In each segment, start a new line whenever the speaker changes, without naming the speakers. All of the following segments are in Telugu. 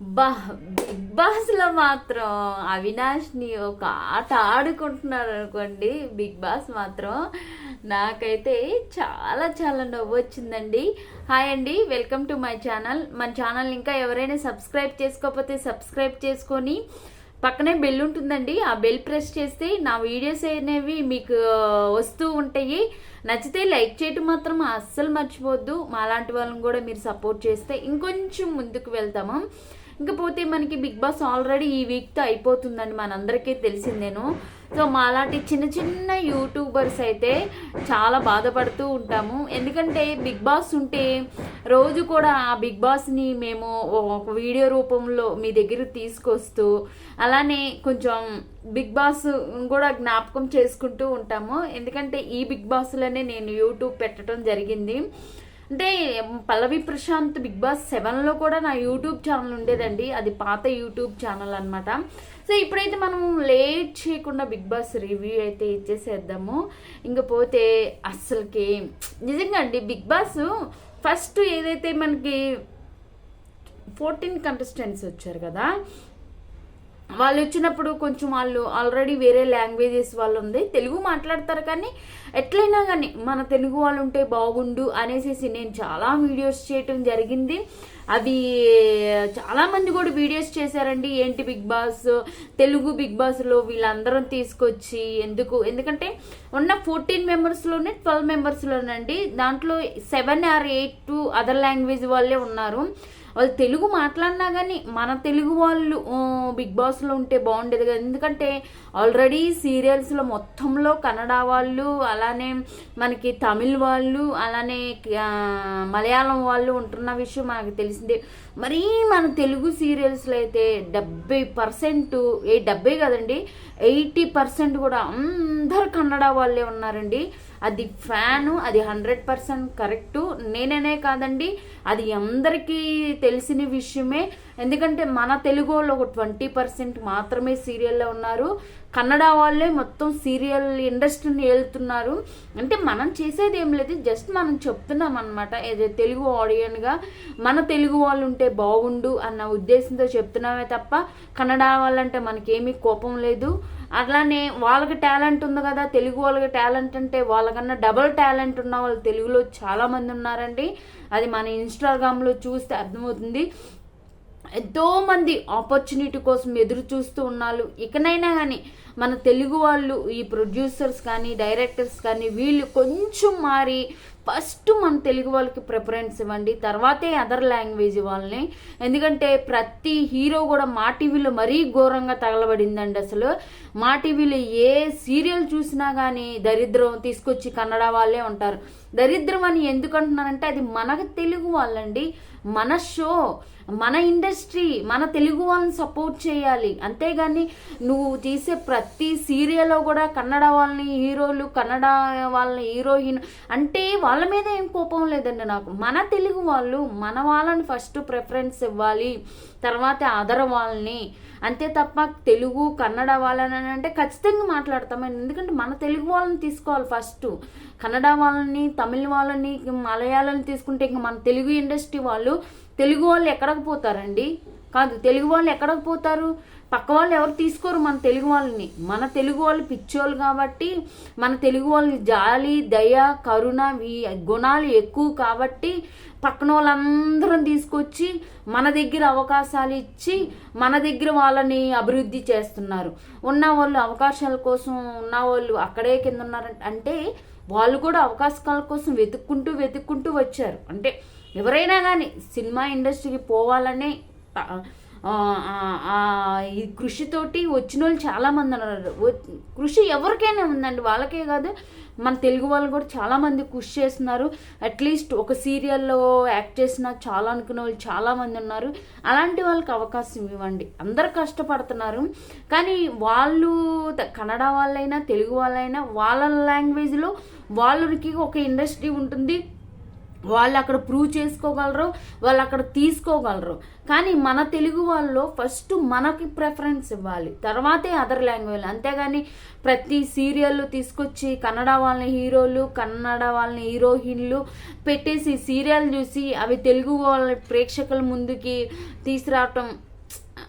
బహ్ బిగ్ బాస్లో మాత్రం అవినాష్ని ఒక ఆట ఆడుకుంటున్నారు అనుకోండి బిగ్ బాస్ మాత్రం నాకైతే చాలా చాలా నవ్వు వచ్చిందండి. హాయ్ అండి వెల్కమ్ టు మై ఛానల్. మన ఛానల్ ఇంకా ఎవరైనా సబ్స్క్రైబ్ చేసుకోకపోతే సబ్స్క్రైబ్ చేసుకొని పక్కనే బెల్ ఉంటుందండి. ఆ బెల్ ప్రెస్ చేస్తే నా వీడియోస్ అనేవి మీకు వస్తూ ఉంటాయి. నచ్చితే లైక్ చేయటం మాత్రం అస్సలు మర్చిపోవద్దు. మాలాంటి వాళ్ళని కూడా మీరు సపోర్ట్ చేస్తే ఇంకొంచెం ముందుకు వెళ్తాము. ఇంకపోతే మనకి బిగ్ బాస్ ఆల్రెడీ ఈ వీక్తో అయిపోతుందండి మనందరికీ తెలిసిందేను. సో మాలాంటి చిన్న చిన్న యూట్యూబర్స్ అయితే చాలా బాధపడుతూ ఉంటాము. ఎందుకంటే బిగ్ బాస్ ఉంటే రోజు కూడా ఆ బిగ్ బాస్ని మేము ఒక వీడియో రూపంలో మీ దగ్గర తీసుకొస్తూ అలానే కొంచెం బిగ్ బాస్ కూడా జ్ఞాపకం చేసుకుంటూ ఉంటాము. ఎందుకంటే ఈ బిగ్ బాస్లోనే నేను యూట్యూబ్ పెట్టడం జరిగింది. అంటే పల్లవి ప్రశాంత్ బిగ్ బాస్ సెవెన్లో కూడా నా యూట్యూబ్ ఛానల్ ఉండేదండి. అది పాత యూట్యూబ్ ఛానల్ అనమాట సో ఇప్పుడైతే మనం లేట్ చేయకుండా బిగ్ బాస్ రివ్యూ అయితే ఇచ్చేసేద్దాము. ఇంకపోతే అస్సలకి నిజంగా అండి బిగ్ బాస్ ఫస్ట్ ఏదైతే మనకి ఫోర్టీన్ కంటెస్టెంట్స్ వచ్చారు కదా వాళ్ళు వచ్చినప్పుడు కొంచెం వాళ్ళు ఆల్రెడీ వేరే లాంగ్వేజెస్ వాళ్ళు ఉంది తెలుగు మాట్లాడతారు కానీ ఎట్లయినా కానీ మన తెలుగు వాళ్ళు ఉంటే బాగుండు అనేసి నేను చాలా వీడియోస్ చేయటం జరిగింది. అవి చాలామంది కూడా వీడియోస్ చేశారండి. ఏంటి బిగ్ బాస్? తెలుగు బిగ్ బాస్లో వీళ్ళందరం తీసుకొచ్చి ఎందుకు? ఎందుకంటే ఉన్న ఫోర్టీన్ మెంబర్స్లోనే ట్వెల్వ్ మెంబర్స్లోనండి దాంట్లో seven or eight to other language వాళ్ళే ఉన్నారు. వాళ్ళు తెలుగు మాట్లాడినా కానీ మన తెలుగు వాళ్ళు బిగ్ బాస్లో ఉంటే బాగుండేది కదా. ఎందుకంటే ఆల్రెడీ సీరియల్స్లో మొత్తంలో కన్నడ వాళ్ళు అలానే మనకి తమిళ్ వాళ్ళు అలానే మలయాళం వాళ్ళు ఉంటున్న విషయం మనకు తెలిసిందే. మరీ మన తెలుగు సీరియల్స్లో అయితే డెబ్బై పర్సెంట్ ఏ డెబ్బై కదండి ఎయిటీ పర్సెంట్ కూడా అందరు కన్నడ వాళ్ళే ఉన్నారండి. అది ఫ్యాను అది హండ్రెడ్ పర్సెంట్ కరెక్టు. నేననే కాదండి అది అందరికీ తెలిసిన విషయమే. ఎందుకంటే మన తెలుగు వాళ్ళు ఒక ట్వంటీ పర్సెంట్ మాత్రమే సీరియల్లో ఉన్నారు. కన్నడ వాళ్ళే మొత్తం సీరియల్ ఇండస్ట్రీని వెళ్తున్నారు అంటే మనం చేసేది ఏం లేదు జస్ట్ మనం చెప్తున్నాం అనమాట ఏదో తెలుగు ఆడియన్గా మన తెలుగు వాళ్ళు ఉంటే బాగుండు అన్న ఉద్దేశంతో చెప్తున్నామే తప్ప కన్నడ వాళ్ళంటే మనకేమీ కోపం లేదు. అట్లానే వాళ్ళకి టాలెంట్ ఉంది కదా తెలుగు వాళ్ళకి టాలెంట్ అంటే వాళ్ళకన్నా డబల్ టాలెంట్ ఉన్న వాళ్ళు తెలుగులో చాలామంది ఉన్నారండి. అది మన ఇన్స్టాగ్రామ్లో చూస్తే అర్థమవుతుంది. ఎంతోమంది ఆపర్చునిటీ కోసం ఎదురు చూస్తూ ఉన్నారు. ఇకనైనా కానీ మన తెలుగు వాళ్ళు ఈ ప్రొడ్యూసర్స్ కానీ డైరెక్టర్స్ కానీ వీళ్ళు కొంచెం మారి ఫస్ట్ మన తెలుగు వాళ్ళకి ప్రిఫరెన్స్ ఇవ్వండి. తర్వాతే అదర్ లాంగ్వేజ్ వాళ్ళని. ఎందుకంటే ప్రతి హీరో కూడా మా టీవీలో మరీ ఘోరంగా తగలబడిందండి అసలు. మా టీవీలో ఏ సీరియల్ చూసినా కానీ దరిద్రం తీసుకొచ్చి కన్నడ వాళ్ళే ఉంటారు. దరిద్రం అని ఎందుకంటున్నారంటే అది మనకు తెలుగు వాళ్ళండి. మన షో మన ఇండస్ట్రీ మన తెలుగు వాళ్ళని సపోర్ట్ చేయాలి. అంతేగాని నువ్వు తీసే ప్రతి సీరియల్లో కూడా కన్నడ వాళ్ళని హీరోలు కన్నడ వాళ్ళని హీరోయిన్ అంటే వాళ్ళ మీద ఏం కోపం లేదండి నాకు. మన తెలుగు వాళ్ళు మన వాళ్ళని ఫస్ట్ ప్రిఫరెన్స్ ఇవ్వాలి తర్వాత అదర్ వాళ్ళని. అంతే తప్ప తెలుగు కన్నడ వాళ్ళని అంటే ఖచ్చితంగా మాట్లాడతామని ఎందుకంటే మన తెలుగు వాళ్ళని తీసుకోవాలి ఫస్ట్. కన్నడ వాళ్ళని తమిళ వాళ్ళని మలయాళం తీసుకుంటే ఇంకా మన తెలుగు ఇండస్ట్రీ వాళ్ళు తెలుగు వాళ్ళు ఎక్కడికి పోతారండి? కాదు తెలుగు వాళ్ళు ఎక్కడికి పోతారు? పక్క వాళ్ళు ఎవరు తీసుకోరు మన తెలుగు వాళ్ళని. మన తెలుగు వాళ్ళు పిచ్చోళ్ళు కాబట్టి మన తెలుగు వాళ్ళు జాలి దయ కరుణ ఈ గుణాలు ఎక్కువ కాబట్టి పక్కన వాళ్ళందరం తీసుకొచ్చి మన దగ్గర అవకాశాలు ఇచ్చి మన దగ్గర వాళ్ళని అభివృద్ధి చేస్తున్నారు. ఉన్న వాళ్ళు అవకాశాల కోసం ఉన్న వాళ్ళు అక్కడే కింద ఉన్నారంటే అంటే వాళ్ళు కూడా అవకాశాల కోసం వెతుక్కుంటూ వెతుక్కుంటూ వచ్చారు. అంటే ఎవరైనా కానీ సినిమా ఇండస్ట్రీకి పోవాలనే ఈ కృషితోటి వచ్చిన వాళ్ళు చాలామంది ఉన్నారు. కృషి ఎవరికైనా ఉందండి వాళ్ళకే కాదు మన తెలుగు వాళ్ళు కూడా చాలామంది కృషి చేస్తున్నారు. అట్లీస్ట్ ఒక సీరియల్లో యాక్ట్ చేసిన చాలా అనుకునే వాళ్ళు చాలామంది ఉన్నారు. అలాంటి వాళ్ళకి అవకాశం ఇవ్వండి. అందరు కష్టపడుతున్నారు. కానీ వాళ్ళు కన్నడ వాళ్ళైనా తెలుగు వాళ్ళైనా వాళ్ళ లాంగ్వేజ్లో వాళ్ళకి ఒక ఇండస్ట్రీ ఉంటుంది. వాళ్ళు అక్కడ ప్రూవ్ చేసుకోగలరు వాళ్ళు అక్కడ తీసుకోగలరు. కానీ మన తెలుగు వాళ్ళు ఫస్ట్ మనకి ప్రిఫరెన్స్ ఇవ్వాలి. తర్వాతే అదర్ లాంగ్వేజ్ అంతేగాని ప్రతి సీరియల్ తీసుకొచ్చి కన్నడ వాళ్ళని హీరోలు కన్నడ వాళ్ళని హీరోయిన్లు పెట్టేసి సీరియల్ చూసి అవి తెలుగు వాళ్ళ ప్రేక్షకుల ముందుకి తీసుకురావటం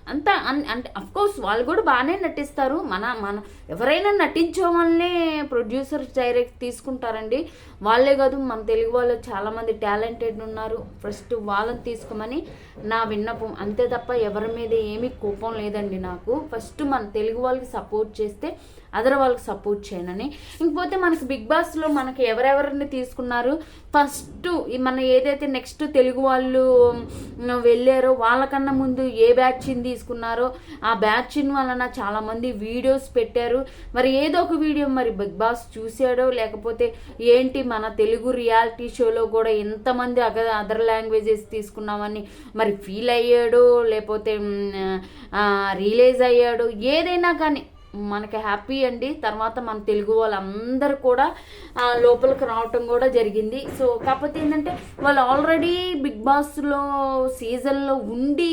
అంత అన్- అంటే అఫ్కోర్స్ వాళ్ళు కూడా బాగానే నటిస్తారు. మన మన ఎవరైనా నటించే వాళ్ళనే ప్రొడ్యూసర్ డైరెక్ట్ తీసుకుంటారండి. వాళ్ళే కాదు మన తెలుగు వాళ్ళు చాలామంది టాలెంటెడ్ ఉన్నారు. ఫస్ట్ వాళ్ళని తీసుకోమని నా విన్నపం. అంతే తప్ప ఎవరి మీద ఏమీ కోపం లేదండి నాకు. ఫస్ట్ మన తెలుగు వాళ్ళకి సపోర్ట్ చేస్తే అదర్ వాళ్ళకి సపోర్ట్ చేయనని. ఇంకపోతే మనకి బిగ్ బాస్లో మనకి ఎవరెవరిని తీసుకున్నారు? ఫస్ట్ మన ఏదైతే నెక్స్ట్ తెలుగు వాళ్ళు వెళ్ళారో వాళ్ళకన్నా ముందు ఏ బ్యాచ్ని తీసుకున్నారో ఆ బ్యాచ్ని వలన చాలామంది వీడియోస్ పెట్టారు. మరి ఏదో ఒక వీడియో మరి బిగ్ బాస్ చూసాడో లేకపోతే ఏంటి మన తెలుగు రియాలిటీ షోలో కూడా ఎంతమంది అగ అదర్ లాంగ్వేజెస్ తీసుకున్నామని మరి ఫీల్ అయ్యాడో లేకపోతే రియలైజ్ అయ్యాడు ఏదైనా కానీ మనకి హ్యాపీ అండి. తర్వాత మన తెలుగు వాళ్ళందరూ కూడా లోపలికి రావటం కూడా జరిగింది. సో కాకపోతే ఏంటంటే వాళ్ళు ఆల్రెడీ బిగ్ బాస్లో సీజన్లో ఉండి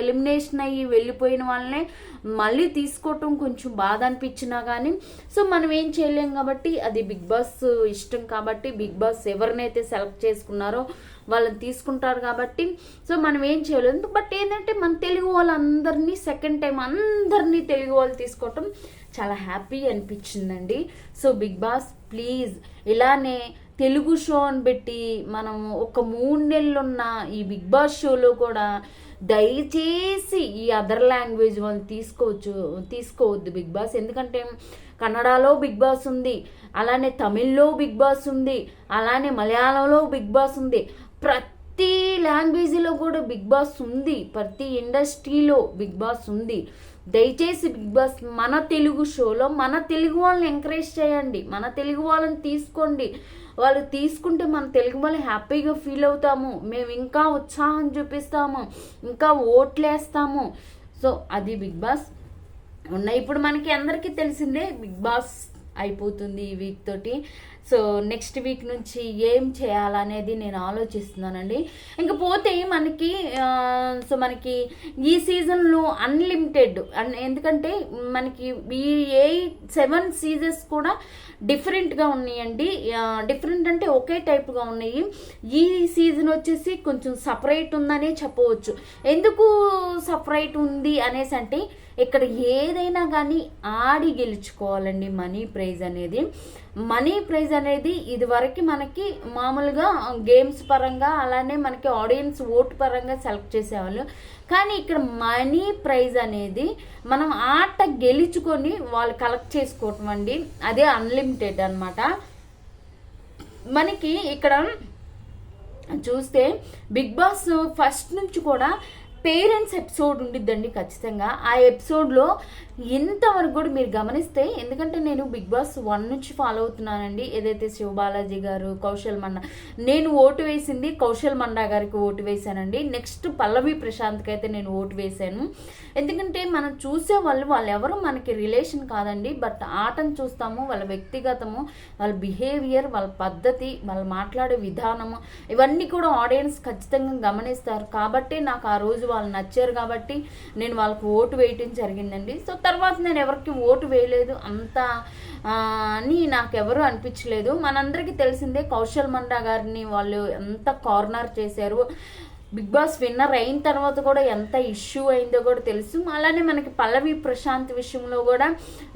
ఎలిమినేషన్ అయ్యి వెళ్ళిపోయిన వాళ్ళనే మళ్ళీ తీసుకోవటం కొంచెం బాధ అనిపించినా కానీ సో మనం ఏం చేయలేం కాబట్టి అది బిగ్ బాస్ ఇష్టం కాబట్టి బిగ్ బాస్ ఎవరినైతే సెలెక్ట్ చేసుకున్నారో వాళ్ళని తీసుకుంటారు కాబట్టి సో మనం ఏం చేయలేదు బట్ ఏంటంటే మన తెలుగు వాళ్ళందరినీ సెకండ్ టైం అందరినీ తెలుగు వాళ్ళు తీసుకోవటం చాలా హ్యాపీ అనిపించిందండి. సో బిగ్ బాస్ ప్లీజ్ ఇలానే తెలుగు షో అని పెట్టి మనం ఒక మూడు నెలలున్న ఈ బిగ్ బాస్ షోలో కూడా దయచేసి ఈ అదర్ లాంగ్వేజ్ వాళ్ళు తీసుకోవచ్చు తీసుకోవద్దు బిగ్ బాస్. ఎందుకంటే కన్నడలో బిగ్ బాస్ ఉంది అలానే తమిళ్ళో బిగ్ బాస్ ఉంది అలానే మలయాళంలో బిగ్ బాస్ ఉంది. ప్రతి లాంగ్వేజ్లో కూడా బిగ్ బాస్ ఉంది ప్రతి ఇండస్ట్రీలో బిగ్ బాస్ ఉంది. దయచేసి బిగ్ బాస్ మన తెలుగు షోలో మన తెలుగు వాళ్ళని ఎంకరేజ్ చేయండి మన తెలుగు వాళ్ళని తీసుకోండి. వాళ్ళు తీసుకుంటే మన తెలుగు వాళ్ళు హ్యాపీగా ఫీల్ అవుతాము. మేము ఇంకా ఉత్సాహం చూపిస్తాము. ఇంకా ఓట్లేస్తాము. సో అది బిగ్ బాస్. ఉన్నాయి. ఇప్పుడు మనకి అందరికీ తెలిసిందే బిగ్ బాస్ అయిపోతుంది ఈ వీక్ తోటి. సో నెక్స్ట్ వీక్ నుంచి ఏం చేయాలనేది నేను ఆలోచిస్తున్నానండి. ఇంక పోతే మనకి సో మనకి ఈ సీజన్లో అన్లిమిటెడ్ అన్ ఎందుకంటే మనకి ఈ ఏ సెవెన్ సీజన్స్ కూడా డిఫరెంట్గా ఉన్నాయండి. డిఫరెంట్ అంటే ఒకే టైప్గా ఉన్నాయి. ఈ సీజన్ వచ్చేసి కొంచెం సపరేట్ ఉందనే చెప్పవచ్చు. ఎందుకు సపరేట్ ఉంది అనేసి అంటే ఇక్కడ ఏదైనా కానీ ఆడి గెలుచుకోవాలండి మనీ ప్రైజ్ అనేది. మనీ ప్రైజ్ అనేది ఇదివరకు మనకి మామూలుగా గేమ్స్ పరంగా అలానే మనకి ఆడియన్స్ ఓటు పరంగా సెలెక్ట్ చేసేవాళ్ళు. కానీ ఇక్కడ మనీ ప్రైజ్ అనేది మనం ఆట గెలుచుకొని వాళ్ళు కలెక్ట్ చేసుకోవటం అండి. అదే అన్లిమిటెడ్ అనమాట మనకి ఇక్కడ చూస్తే బిగ్ బాస్ ఫస్ట్ నుంచి కూడా పేరెంట్స్ ఎపిసోడ్ ఉండిద్దండి ఖచ్చితంగా. ఆ ఎపిసోడ్లో ఇంతవరకు కూడా మీరు గమనిస్తే ఎందుకంటే నేను బిగ్ బాస్ వన్ నుంచి ఫాలో అవుతున్నానండి. ఏదైతే శివబాలాజీ గారు కౌశల్ మన్నా నేను ఓటు వేసింది కౌశల్ మండా గారికి ఓటు వేశానండి. నెక్స్ట్ పల్లవి ప్రశాంత్కి అయితే నేను ఓటు వేశాను. ఎందుకంటే మనం చూసే వాళ్ళు వాళ్ళు ఎవరు మనకి రిలేషన్ కాదండి. బట్ ఆటను చూస్తాము వాళ్ళ వ్యక్తిగతము వాళ్ళ బిహేవియర్ వాళ్ళ పద్ధతి వాళ్ళు మాట్లాడే విధానము ఇవన్నీ కూడా ఆడియన్స్ ఖచ్చితంగా గమనిస్తారు. కాబట్టి నాకు ఆ రోజు వాళ్ళు నచ్చారు కాబట్టి నేను వాళ్ళకు ఓటు వేయటం జరిగిందండి. సో తర్వాత నేను ఎవరికి ఓటు వేయలేదు అంత అని నాకు అనిపించలేదు. మనందరికీ తెలిసిందే కౌశల్ మండా గారిని వాళ్ళు ఎంత కార్నర్ చేశారు. బిగ్ బాస్ విన్నర్ అయిన తర్వాత కూడా ఎంత ఇష్యూ అయిందో కూడా తెలుసు. అలానే మనకి పల్లవి ప్రశాంత్ విషయంలో కూడా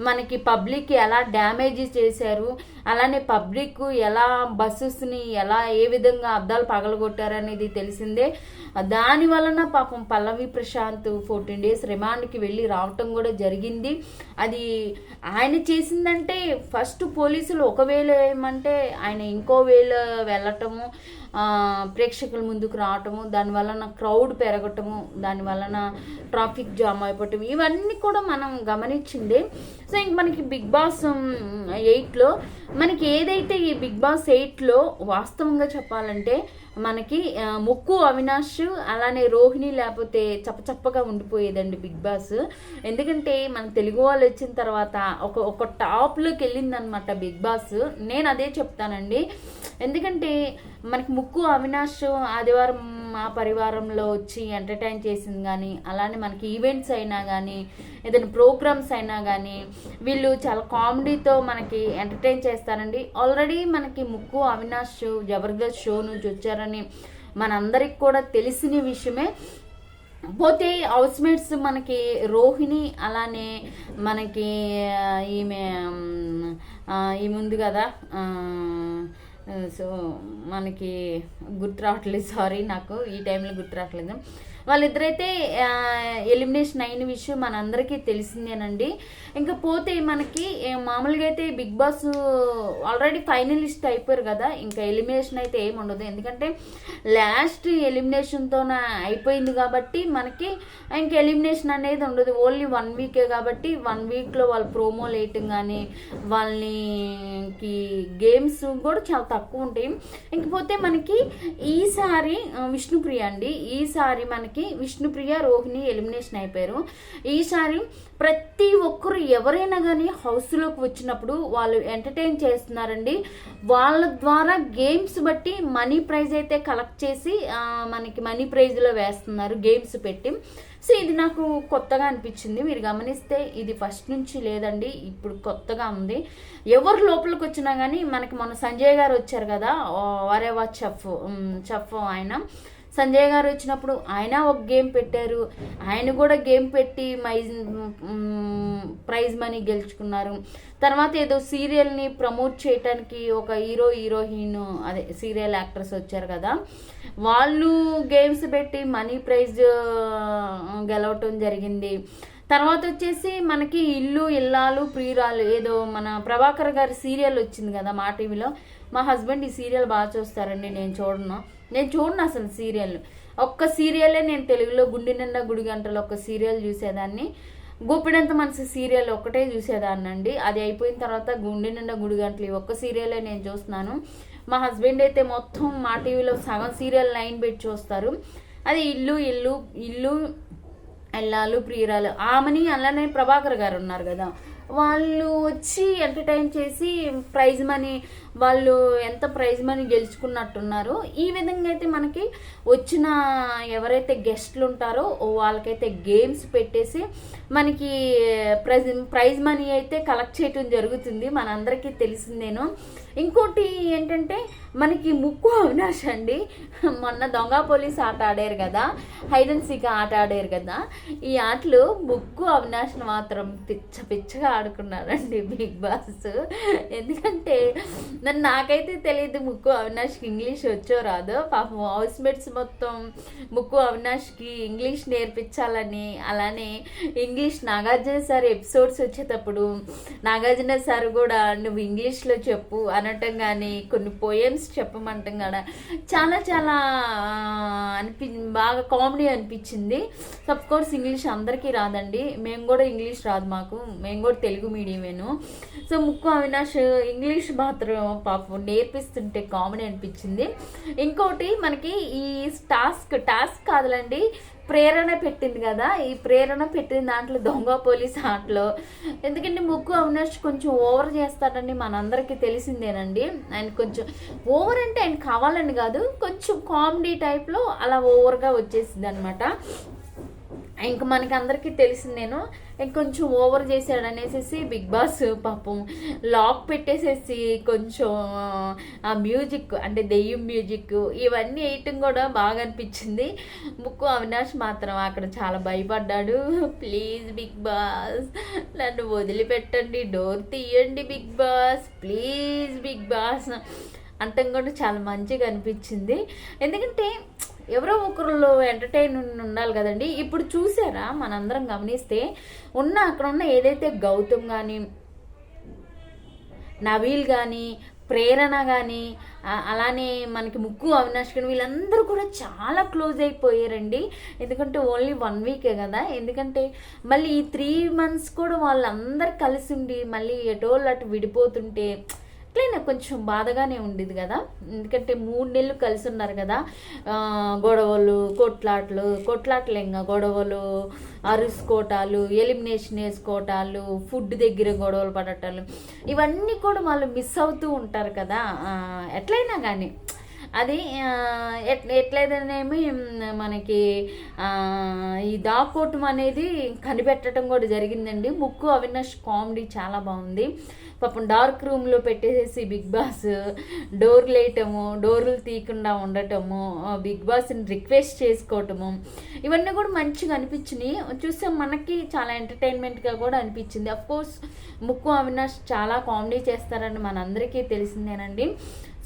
మనకి పబ్లిక్ ఎలా డ్యామేజ్ చేశారు అలానే పబ్లిక్ ఎలా బస్సెస్ని ఎలా ఏ విధంగా అద్దాలు పగలగొట్టారు అనేది తెలిసిందే. దాని వలన పాపం పల్లవి ప్రశాంత్ ఫోర్టీన్ డేస్ రిమాండ్కి వెళ్ళి రావటం కూడా జరిగింది. అది ఆయన చేసిందంటే ఫస్ట్ పోలీసులు ఒకవేళ ఏమంటే ఆయన ఇంకో వేళ వెళ్ళటము ప్రేక్షకుల ముందుకు రావటము దాని వలన క్రౌడ్ పెరగటము దాని వలన ట్రాఫిక్ జామ్ అయిపోవటం ఇవన్నీ కూడా మనం గమనించింది. సో ఇంక మనకి బిగ్ బాస్ ఎయిట్లో మనకి ఏదైతే ఈ బిగ్ బాస్ ఎయిట్లో వాస్తవంగా చెప్పాలంటే మనకి మొక్కు ముక్కు అవినాష్ అలానే రోహిణి లేకపోతే చప్పచప్పగా ఉండిపోయేదండి బిగ్ బాస్. ఎందుకంటే మన తెలుగు వాళ్ళు వచ్చిన తర్వాత ఒక ఒక టాప్లోకి వెళ్ళిందనమాట బిగ్ బాస్. నేను అదే చెప్తానండి. ఎందుకంటే మనకి ముక్కు అవినాష్ ఆదివారం మా పరివారంలో వచ్చి ఎంటర్టైన్ చేసింది కానీ అలానే మనకి ఈవెంట్స్ అయినా కానీ ఏదైనా ప్రోగ్రామ్స్ అయినా కానీ వీళ్ళు చాలా కామెడీతో మనకి ఎంటర్టైన్ చేస్తారండి. ఆల్రెడీ మనకి ముక్కు అవినాష్ జబర్దస్త్ షో నుంచి వచ్చారని మనందరికి కూడా తెలిసిన విషయమే. పోతే హౌస్ మేట్స్ మనకి రోహిణి అలానే మనకి ఈమె మ్, ఈమె ఉంది కదా సో మనకి గుర్తు రావట్లేదు సారీ నాకు ఈ టైంలో గుర్తు రావట్లేదు. వాళ్ళిద్దరైతే ఎలిమినేషన్ అయిన విషయం మనందరికీ తెలిసిందేనండి. ఇంకా పోతే మనకి మామూలుగా అయితే బిగ్ బాస్ ఆల్రెడీ ఫైనలిస్ట్ అయిపోయారు కదా ఇంకా ఎలిమినేషన్ అయితే ఏమి ఉండదు. ఎందుకంటే లాస్ట్ ఎలిమినేషన్తోన అయిపోయింది కాబట్టి మనకి ఇంకా ఎలిమినేషన్ అనేది ఉండదు. ఓన్లీ వన్ వీకే కాబట్టి వన్ వీక్లో వాళ్ళు ప్రోమో వేయటం కానీ వాళ్ళకి గేమ్స్ కూడా చాలా తక్కువ ఉంటాయి. ఇంకపోతే మనకి ఈసారి విష్ణుప్రియ అండి. ఈసారి మనకి విష్ణుప్రియ రోహిణి ఎలిమినేషన్ అయిపోయారు. ఈసారి ప్రతి ఒక్కరు ఎవరైనా కానీ హౌస్లోకి వచ్చినప్పుడు వాళ్ళు ఎంటర్టైన్ చేస్తున్నారండి. వాళ్ళ ద్వారా గేమ్స్ బట్టి మనీ ప్రైజ్ అయితే కలెక్ట్ చేసి మనకి మనీ ప్రైజ్లో వేస్తున్నారు గేమ్స్ పెట్టి. సో ఇది నాకు కొత్తగా అనిపించింది. మీరు గమనిస్తే ఇది ఫస్ట్ నుంచి లేదండి ఇప్పుడు కొత్తగా ఉంది. ఎవరు లోపలికి వచ్చినా కానీ మనకి మొన్న సంజయ్ గారు వచ్చారు కదా వరేవా చెఫ్ చెఫ్ ఆయన. సంజయ్ గారు వచ్చినప్పుడు ఆయన ఒక గేమ్ పెట్టారు. ఆయన కూడా గేమ్ పెట్టి మైజ్ ప్రైజ్ మనీ గెలుచుకున్నారు. తర్వాత ఏదో సీరియల్ని ప్రమోట్ చేయడానికి ఒక హీరో హీరోయిన్ అదే సీరియల్ యాక్టర్స్ వచ్చారు కదా. వాళ్ళు గేమ్స్ పెట్టి మనీ ప్రైజ్ గెలవటం జరిగింది. తర్వాత వచ్చేసి మనకి ఇల్లు ఇల్లాలు ప్రియురాలు ఏదో మన ప్రభాకర్ గారి సీరియల్ వచ్చింది కదా మా టీవీలో. మా హస్బెండ్ ఈ సీరియల్ బాగా చూస్తారండి నేను చూడను. నేను చూడను అసలు సీరియల్. ఒక్క సీరియలే నేను తెలుగులో గుండె నిండా గుడి గంటలు ఒక్క సీరియల్ చూసేదాన్ని. గోపిడంత మనసు సీరియల్ ఒక్కటే చూసేదాన్ని అండి అది అయిపోయిన తర్వాత గుండె నిండా గుడి గంటలు ఒక్క సీరియలే నేను చూస్తున్నాను. మా హస్బెండ్ అయితే మొత్తం మా టీవీలో సగం సీరియల్ లైన్ పెట్టి చూస్తారు. అది ఇల్లు ఇల్లు ఇల్లు ఎల్లాలు ప్రియురాలు. ఆమెని అలానే ప్రభాకర్ గారు ఉన్నారు కదా. వాళ్ళు వచ్చి ఎంటర్టైన్ చేసి ప్రైజ్ మనీ వాళ్ళు ఎంత ప్రైజ్ మనీ గెలుచుకున్నట్టున్నారు ఈ విధంగా అయితే మనకి వచ్చిన ఎవరైతే గెస్ట్లు ఉంటారో వాళ్ళకైతే గేమ్స్ పెట్టేసి మనకి ప్రైజ్ ప్రైజ్ మనీ అయితే కలెక్ట్ చేయటం జరుగుతుంది. మనందరికీ తెలిసిందేను. ఇంకోటి ఏంటంటే మనకి ముక్కు అవినాష్ అండి. మొన్న దొంగ పోలీస్ ఆట ఆడారు కదా. హైడ్ అండ్ సీక్ ఆట ఆడారు కదా. ఈ ఆటలు ముక్కు అవినాష్ని మాత్రం పిచ్చ పిచ్చగా ఆడుకున్నారండి బిగ్ బాస్. ఎందుకంటే నన్ను నాకైతే తెలియదు ముక్కు అవినాష్కి ఇంగ్లీష్ వచ్చో రాదో. పాపం హౌస్ మేట్స్ మొత్తం ముక్కు అవినాష్కి ఇంగ్లీష్ నేర్పించాలని అలానే ఇంగ్లీష్ నాగార్జున సార్ ఎపిసోడ్స్ వచ్చేటప్పుడు నాగార్జున సార్ కూడా నువ్వు ఇంగ్లీష్లో చెప్పు అనటం కానీ కొన్ని పోయమ్స్ చెప్పమంటాం కానీ చాలా చాలా అనిపి బాగా కామెడీ అనిపించింది. కోర్స్ ఇంగ్లీష్ అందరికీ రాదండి. మేము కూడా ఇంగ్లీష్ రాదు మాకు. మేము కూడా తెలుగు మీడియమేను సో ముక్కు అవినాష్ ఇంగ్లీష్ మాత్రం పాపం నేర్పిస్తుంటే కామెడీ అనిపించింది. ఇంకోటి మనకి ఈ టాస్క్ టాస్క్ కాదులండి. ప్రేరణ పెట్టింది కదా ఈ ప్రేరణ పెట్టిన దాంట్లో దొంగ పోలీస్ ఆటలో. ఎందుకంటే ముక్కు అవినాష్ కొంచెం ఓవర్ చేస్తాడని మనందరికీ తెలిసిందేనండి. ఆయన కొంచెం ఓవర్ అంటే ఆయన కావాలని కాదు కొంచెం కామెడీ టైప్లో అలా ఓవర్గా వచ్చేసింది అనమాట ఇంకా మనకి అందరికీ తెలిసిందేను ఇంకొంచెం ఓవర్ చేశాడు అనేసి బిగ్ బాస్ పాపం లాక్ పెట్టేసేసి కొంచెం ఆ మ్యూజిక్ అంటే దెయ్యం మ్యూజిక్ ఇవన్నీ వేయటం కూడా బాగా అనిపించింది. ముక్కు అవినాష్ మాత్రం అక్కడ చాలా భయపడ్డాడు. ప్లీజ్ బిగ్ బాస్ నన్ను వదిలిపెట్టండి డోర్ తీయండి big boss please big boss. అంటం కూడా చాలా మంచిగా అనిపించింది. ఎందుకంటే ఎవరో ఒకరిలో ఎంటర్టైన్ ఉండాలి కదండి. ఇప్పుడు చూసారా? మనందరం గమనిస్తే ఉన్న అక్కడ ఉన్న ఏదైతే గౌతమ్ కానీ నవీల్ కానీ ప్రేరణ కానీ అలానే మనకి ముక్కు అవినాష్ కానీ వీళ్ళందరూ కూడా చాలా క్లోజ్ అయిపోయారండి. ఎందుకంటే ఓన్లీ వన్ వీకే కదా. ఎందుకంటే మళ్ళీ ఈ త్రీ మంత్స్ కూడా వాళ్ళందరూ కలిసి ఉండి మళ్ళీ ఎటోళ్ళు అటు విడిపోతుంటే అట్లే నాకు కొంచెం బాధగానే ఉండేది కదా. ఎందుకంటే మూడు నెలలు కలిసి ఉన్నారు కదా గొడవలు కొట్లాట్లు కొట్లాట్లు ఇంకా గొడవలు అరుసుకోటాలు ఎలిమినేషన్ వేసుకోవటాలు ఫుడ్ దగ్గర గొడవలు పడటాలు ఇవన్నీ కూడా వాళ్ళు మిస్ అవుతూ ఉంటారు కదా. ఎట్లయినా కానీ అది ఎట్లయితేనేమి మనకి ఈ దాకోటం అనేది కనిపెట్టడం కూడా జరిగిందండి. ముక్కు అవినాష్ కామెడీ చాలా బాగుంది. పాపం డార్క్ రూమ్లో పెట్టేసేసి బిగ్ బాస్ డోర్లు వేయటము డోర్లు తీయకుండా ఉండటము బిగ్ బాస్ని రిక్వెస్ట్ చేసుకోవటము ఇవన్నీ కూడా మంచిగా అనిపించినాయి. చూస్తే మనకి చాలా ఎంటర్టైన్మెంట్గా కూడా అనిపించింది. కోర్స్ ముక్కు అవినాష్ చాలా కామెడీ చేస్తారని మనందరికీ తెలిసిందేనండి.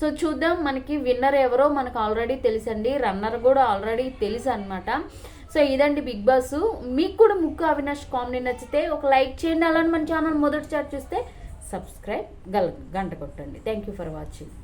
సో చూద్దాం మనకి విన్నర్ ఎవరో మనకు ఆల్రెడీ తెలుసండి. రన్నర్ కూడా ఆల్రెడీ తెలుసు అనమాట సో ఇదండి బిగ్ బాస్. మీకు కూడా ముక్కు అవినాష్ కామెడీ నచ్చితే ఒక లైక్ చేయండి. అలానే మన ఛానల్ మొదటిసారి చూస్తే సబ్స్క్రైబ్ గల్ గంట కొట్టండి. Thank you for watching